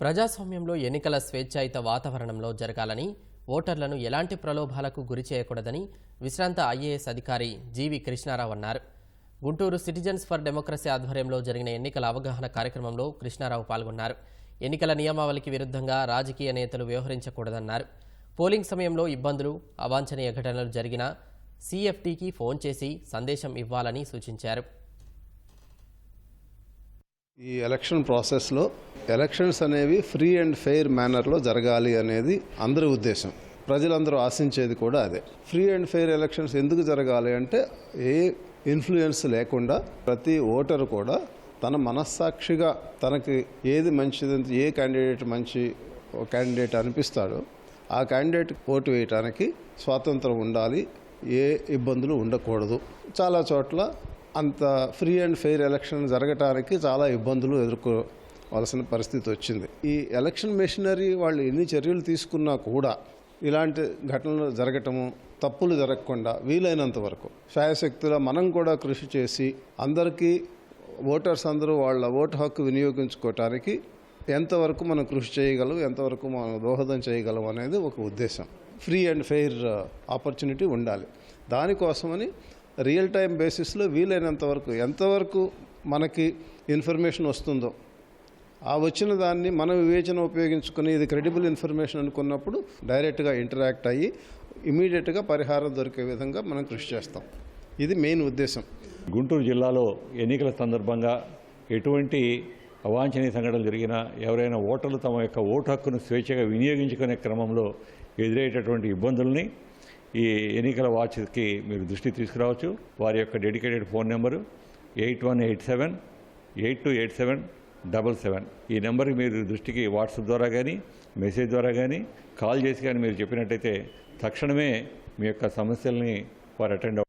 ప్రజాస్వామ్యంలో ఎన్నికల స్వేచ్ఛాయుత వాతావరణంలో జరగాలని ఓటర్లను ఎలాంటి ప్రలోభాలకు గురి చేయకూడదని విశ్రాంత ఐఏఎస్ అధికారి జీవి కృష్ణారావు అన్నారు. గుంటూరు సిటిజన్స్ ఫర్ డెమోక్రసీ ఆధ్వర్యంలో జరిగిన ఎన్నికల అవగాహన కార్యక్రమంలో కృష్ణారావు పాల్గొన్నారు. ఎన్నికల నియమావళికి విరుద్ధంగా రాజకీయ నేతలు వ్యవహరించకూడదన్నారు. పోలింగ్ సమయంలో ఇబ్బందులు అవాంఛనీయ ఘటనలు జరిగినా సీఎఫ్టీకి ఫోన్ చేసి సందేశం ఇవ్వాలని సూచించారు. ఈ ఎలక్షన్ ప్రాసెస్లో ఎలక్షన్స్ అనేవి ఫ్రీ అండ్ ఫెయిర్ మేనర్లో జరగాలి అనేది అందరి ఉద్దేశం. ప్రజలందరూ ఆశించేది కూడా అదే. ఫ్రీ అండ్ ఫెయిర్ ఎలక్షన్స్ ఎందుకు జరగాలి అంటే ఏ ఇన్ఫ్లుయెన్స్ లేకుండా ప్రతి ఓటరు కూడా తన మనస్సాక్షిగా తనకి ఏది మంచిది ఏ క్యాండిడేట్ మంచి క్యాండిడేట్ అనిపిస్తాడో ఆ క్యాండిడేట్ ఓటు వేయటానికి స్వాతంత్రం ఉండాలి ఏ ఇబ్బందులు ఉండకూడదు. చాలా చోట్ల అంత ఫ్రీ అండ్ ఫెయిర్ ఎలక్షన్ జరగటానికి చాలా ఇబ్బందులు ఎదుర్కోవాల్సిన పరిస్థితి వచ్చింది. ఈ ఎలక్షన్ మెషినరీ వాళ్ళు ఎన్ని చర్యలు తీసుకున్నా కూడా ఇలాంటి ఘటనలు జరగటము తప్పులు జరగకుండా వీలైనంత వరకు శాయశక్తిలో మనం కూడా కృషి చేసి అందరికీ ఓటర్స్ అందరూ వాళ్ళ ఓటు హక్కు వినియోగించుకోవటానికి ఎంతవరకు మనం కృషి చేయగలం ఎంతవరకు మనం దోహదం చేయగలం అనేది ఒక ఉద్దేశం. ఫ్రీ అండ్ ఫెయిర్ ఆపర్చునిటీ ఉండాలి. దానికోసమని రియల్ టైం బేసిస్లో వీలైనంత వరకు ఎంతవరకు మనకి ఇన్ఫర్మేషన్ వస్తుందో ఆ వచ్చిన దాన్ని మన వివేచన ఉపయోగించుకుని ఇది క్రెడిబుల్ ఇన్ఫర్మేషన్ అనుకున్నప్పుడు డైరెక్ట్గా ఇంటరాక్ట్ అయ్యి ఇమీడియట్గా పరిహారం దొరికే విధంగా మనం కృషి చేస్తాం. ఇది మెయిన్ ఉద్దేశం. గుంటూరు జిల్లాలో ఎన్నికల సందర్భంగా ఎటువంటి అవాంఛనీయ సంఘటనలు జరిగినా ఎవరైనా ఓటర్లు తమ యొక్క ఓటు హక్కును స్వేచ్ఛగా వినియోగించుకునే క్రమంలో ఎదురయ్యేటటువంటి ఇబ్బందుల్ని ఈ ఎన్నికల వాచ్కి మీరు దృష్టి తీసుకురావచ్చు. వారి యొక్క dedicated phone number eight one eight seven eight two eight seven double seven. ఈ నెంబర్కి మీరు దృష్టికి వాట్సాప్ ద్వారా కానీ మెసేజ్ ద్వారా కానీ కాల్ చేసి కానీ మీరు చెప్పినట్టయితే తక్షణమే మీ యొక్క సమస్యల్ని వారు అటెండ్